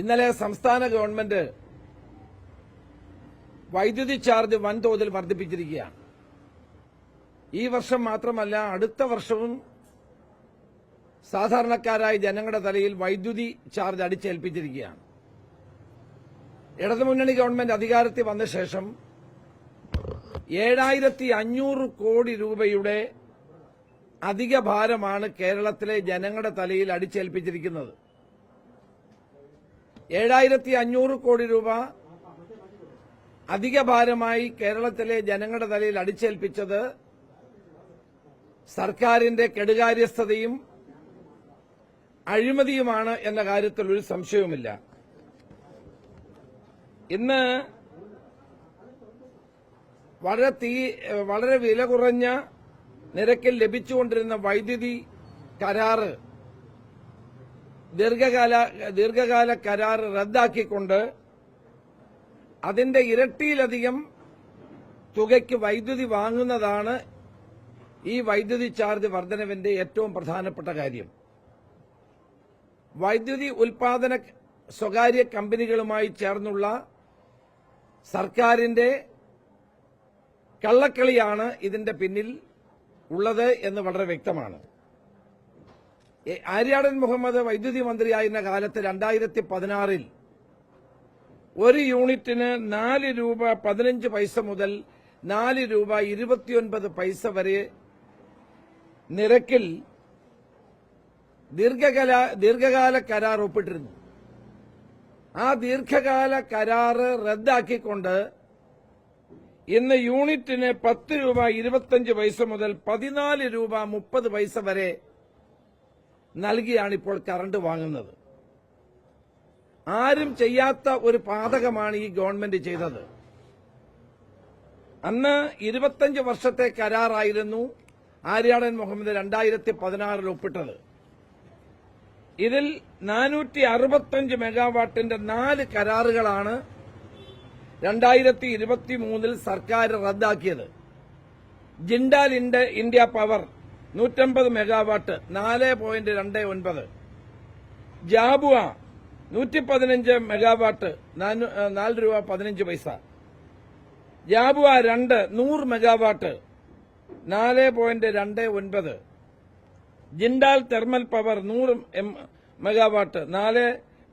ഇന്നലെ സംസ്ഥാന ഗവൺമെന്റ് വൈദ്യുതി ചാർജ് വൻതോതിൽ വർദ്ധിപ്പിച്ചിരിക്കുകയാണ്. ഈ വർഷം മാത്രമല്ല അടുത്ത വർഷവും സാധാരണക്കാരായ ജനങ്ങളുടെ തലയിൽ വൈദ്യുതി ചാർജ് അടിച്ചേൽപ്പിച്ചിരിക്കുകയാണ്. ഇടതുമുന്നണി ഗവൺമെന്റ് അധികാരത്തിൽ വന്ന ശേഷം ഏഴായിരത്തി അഞ്ഞൂറ് കോടി രൂപയുടെ അധിക ഭാരമാണ് കേരളത്തിലെ ജനങ്ങളുടെ തലയിൽ അടിച്ചേൽപ്പിച്ചിരിക്കുന്നത്. ഏഴായിരത്തി അഞ്ഞൂറ് കോടി രൂപ അധിക ഭാരമായി കേരളത്തിലെ ജനങ്ങളുടെ തലയിൽ അടിച്ചേൽപ്പിച്ചത് സർക്കാരിന്റെ കെടുകാര്യസ്ഥതയും അഴിമതിയുമാണ് എന്ന കാര്യത്തിൽ ഒരു സംശയവുമില്ല. ഇന്ന് വളരെ തീ വളരെ വില കുറഞ്ഞ നിരക്കിൽ ലഭിച്ചുകൊണ്ടിരുന്ന വൈദ്യുതി കരാറ് ദീർഘകാല ദീർഘകാല കരാർ റദ്ദാക്കിക്കൊണ്ട് അതിന്റെ ഇരട്ടിയിലധികം തുകയ്ക്ക് വൈദ്യുതി വാങ്ങുന്നതാണ് ഈ വൈദ്യുതി ചാർജ് വർധനവിന്റെ ഏറ്റവും പ്രധാനപ്പെട്ട കാര്യം. വൈദ്യുതി ഉൽപാദന സ്വകാര്യ കമ്പനികളുമായി ചേർന്നുള്ള സർക്കാരിന്റെ കള്ളക്കളിയാണ് ഇതിന്റെ പിന്നിൽ ഉള്ളത് എന്ന് വളരെ വ്യക്തമാണ്. ആര്യാടൻ മുഹമ്മദ് വൈദ്യുതി മന്ത്രിയായിരുന്ന കാലത്ത് രണ്ടായിരത്തി പതിനാറിൽ ഒരു യൂണിറ്റിന് നാല് രൂപ പതിനഞ്ച് പൈസ മുതൽ നാല് രൂപ ഇരുപത്തിയൊൻപത് പൈസ വരെ നിരക്കിൽ ദീർഘകാല ദീർഘകാല കരാർ ഒപ്പിട്ടിരുന്നു. ആ ദീർഘകാല കരാറ് റദ്ദാക്കിക്കൊണ്ട് ഇന്ന് യൂണിറ്റിന് പത്ത് രൂപ ഇരുപത്തഞ്ച് പൈസ മുതൽ പതിനാല് രൂപ മുപ്പത് പൈസ വരെ നൽകിയാണ് ഇപ്പോൾ കറണ്ട് വാങ്ങുന്നത്. ആരും ചെയ്യാത്ത ഒരു പാതകമാണ് ഈ ഗവൺമെന്റ് ചെയ്തത്. അന്ന് ഇരുപത്തഞ്ച് വർഷത്തെ കരാറായിരുന്നു ആര്യാടൻ മുഹമ്മദ് രണ്ടായിരത്തി പതിനാറിൽ ഒപ്പിട്ടത്. ഇതിൽ നാനൂറ്റി അറുപത്തഞ്ച് മെഗാവാട്ടിന്റെ നാല് കരാറുകളാണ് രണ്ടായിരത്തി ഇരുപത്തി മൂന്നിൽ സർക്കാർ റദ്ദാക്കിയത്. ജിൻഡാൽ ഇന്ത്യ പവർ നൂറ്റമ്പത് മെഗാവാട്ട് നാല് പോയിന്റ് രണ്ട് ഒൻപത്. ജാബുവ നൂറ്റി പതിനഞ്ച് മെഗാവാട്ട് നാല് രൂപ പതിനഞ്ച് പൈസ. ജാബുവ രണ്ട് നൂറ് മെഗാവാട്ട് നാല് പോയിന്റ് രണ്ട് ഒൻപത്. ജിൻഡാൽ തെർമൽ പവർ നൂറ് മെഗാവാട്ട് നാല്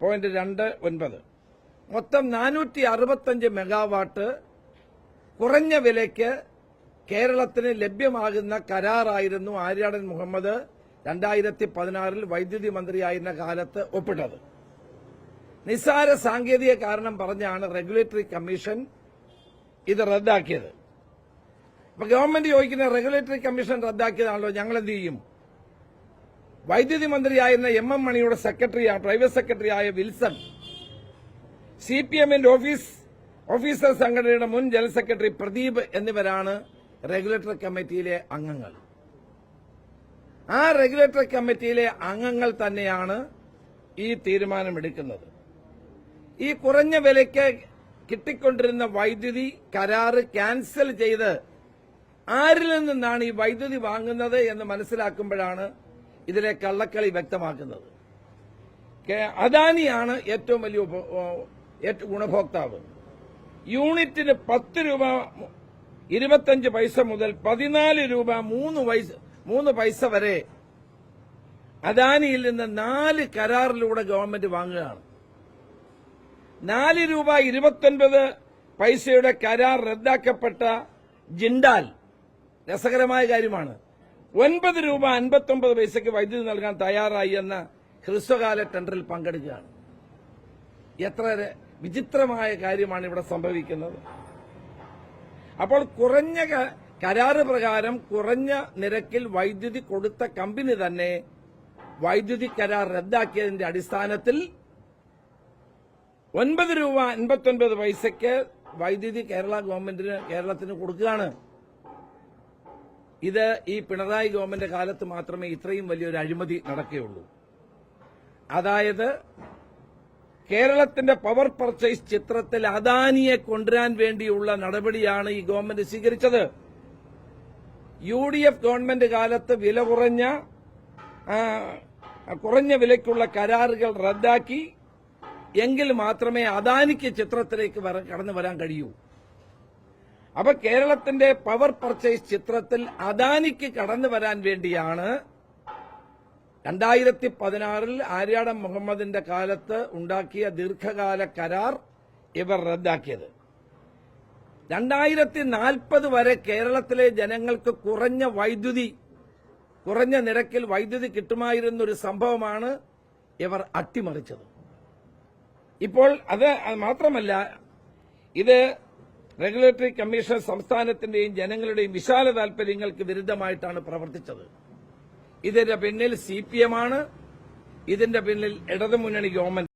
പോയിന്റ് രണ്ട് ഒൻപത്. മൊത്തം നാനൂറ്റി അറുപത്തഞ്ച് മെഗാവാട്ട് കുറഞ്ഞ വിലയ്ക്ക് കേരളത്തിന് ലഭ്യമാകുന്ന കരാറായിരുന്നു ആര്യാടൻ മുഹമ്മദ് രണ്ടായിരത്തി പതിനാറിൽ വൈദ്യുതി മന്ത്രിയായിരുന്ന കാലത്ത് ഒപ്പിട്ടത്. നിസ്സാര സാങ്കേതിക കാരണം പറഞ്ഞാണ് റെഗുലേറ്ററി കമ്മീഷൻ ഇത് റദ്ദാക്കിയത്. അപ്പൊ ഗവൺമെന്റ് ചോദിക്കുന്ന റെഗുലേറ്ററി കമ്മീഷൻ റദ്ദാക്കിയതാണല്ലോ ഞങ്ങൾ എന്ത് ചെയ്യും? വൈദ്യുതി മന്ത്രിയായിരുന്ന എം എം മണിയുടെ സെക്രട്ടറി പ്രൈവറ്റ് സെക്രട്ടറിയായ വിൽസൺ സി പി എമ്മിന്റെ ഓഫീസ് ഓഫീസർ സംഘടനയുടെ മുൻ ജനറൽ സെക്രട്ടറി പ്രദീപ് എന്നിവരാണ് റെഗുലേറ്ററി കമ്മിറ്റിയിലെ അംഗങ്ങൾ. ആ റെഗുലേറ്ററി കമ്മിറ്റിയിലെ അംഗങ്ങൾ തന്നെയാണ് ഈ തീരുമാനമെടുക്കുന്നത്. ഈ കുറഞ്ഞ വിലയ്ക്ക് കിട്ടിക്കൊണ്ടിരുന്ന വൈദ്യുതി കരാറ് ക്യാൻസൽ ചെയ്ത് ആരിൽ നിന്നാണ് ഈ വൈദ്യുതി വാങ്ങുന്നത് എന്ന് മനസ്സിലാക്കുമ്പോഴാണ് ഇതിലെ കള്ളക്കളി വ്യക്തമാക്കുന്നത്. അദാനിയാണ് ഏറ്റവും വലിയ ഗുണഭോക്താവ്. യൂണിറ്റിന് പത്ത് രൂപ ഇരുപത്തഞ്ച് പൈസ മുതൽ പതിനാല് രൂപ മൂന്ന് പൈസ മൂന്ന് പൈസ വരെ അദാനിയിൽ നിന്ന് നാല് കരാറിലൂടെ ഗവൺമെന്റ് വാങ്ങുകയാണ്. നാല് രൂപ ഇരുപത്തൊൻപത് പൈസയുടെ കരാർ റദ്ദാക്കപ്പെട്ട ജിണ്ടാൽ രസകരമായ കാര്യമാണ്. ഒൻപത് രൂപ അൻപത്തൊമ്പത് പൈസയ്ക്ക് വൈദ്യുതി നൽകാൻ തയ്യാറായി എന്ന ഹ്രസ്വകാല ടെൻഡറിൽ പങ്കെടുക്കുകയാണ്. എത്ര വിചിത്രമായ കാര്യമാണ് ഇവിടെ സംഭവിക്കുന്നത്. അപ്പോൾ കുറഞ്ഞ കരാറ് പ്രകാരം കുറഞ്ഞ നിരക്കിൽ വൈദ്യുതി കൊടുത്ത കമ്പനി തന്നെ വൈദ്യുതി കരാർ റദ്ദാക്കിയതിന്റെ അടിസ്ഥാനത്തിൽ ഒൻപത് രൂപ അൻപത്തൊൻപത് പൈസയ്ക്ക് വൈദ്യുതി കേരള ഗവൺമെന്റിന് കേരളത്തിന് കൊടുക്കുകയാണ്. ഇത് ഈ പിണറായി ഗവൺമെന്റ് കാലത്ത് മാത്രമേ ഇത്രയും വലിയൊരു അഴിമതി നടക്കുകയുള്ളൂ. അതായത് കേരളത്തിന്റെ പവർ പർച്ചേസ് ചിത്രത്തിൽ അദാനിയെ കൊണ്ടുവരാൻ വേണ്ടിയുള്ള നടപടിയാണ് ഈ ഗവൺമെന്റ് സ്വീകരിച്ചത്. യു ഡി എഫ് ഗവൺമെന്റ് കാലത്ത് വില കുറഞ്ഞ കുറഞ്ഞ വിലയ്ക്കുള്ള കരാറുകൾ റദ്ദാക്കി. എങ്കിൽ മാത്രമേ അദാനിക്ക് ചിത്രത്തിലേക്ക് കടന്നു വരാൻ കഴിയൂ. അപ്പൊ കേരളത്തിന്റെ പവർ പർച്ചേസ് ചിത്രത്തിൽ അദാനിക്ക് കടന്നു വരാൻ വേണ്ടിയാണ് രണ്ടായിരത്തി പതിനാറിൽ ആര്യാടൻ മുഹമ്മദിന്റെ കാലത്ത് ഉണ്ടാക്കിയ ദീർഘകാല കരാർ ഇവർ റദ്ദാക്കിയത്. രണ്ടായിരത്തി നാൽപ്പത് വരെ കേരളത്തിലെ ജനങ്ങൾക്ക് കുറഞ്ഞ വൈദ്യുതി കുറഞ്ഞ നിരക്കിൽ വൈദ്യുതി കിട്ടുമായിരുന്നൊരു സംഭവമാണ് ഇവർ അട്ടിമറിച്ചത്. ഇപ്പോൾ അത് മാത്രമല്ല ഇത് റെഗുലേറ്ററി കമ്മീഷൻ സംസ്ഥാനത്തിന്റെയും ജനങ്ങളുടെയും വിശാല താൽപര്യങ്ങൾക്ക് വിരുദ്ധമായിട്ടാണ് പ്രവർത്തിച്ചത്. ഇതിന്റെ പിന്നിൽ സി പി എം ആണ്. ഇതിന്റെ പിന്നിൽ ഇടതുമുന്നണി ഗവൺമെന്റ്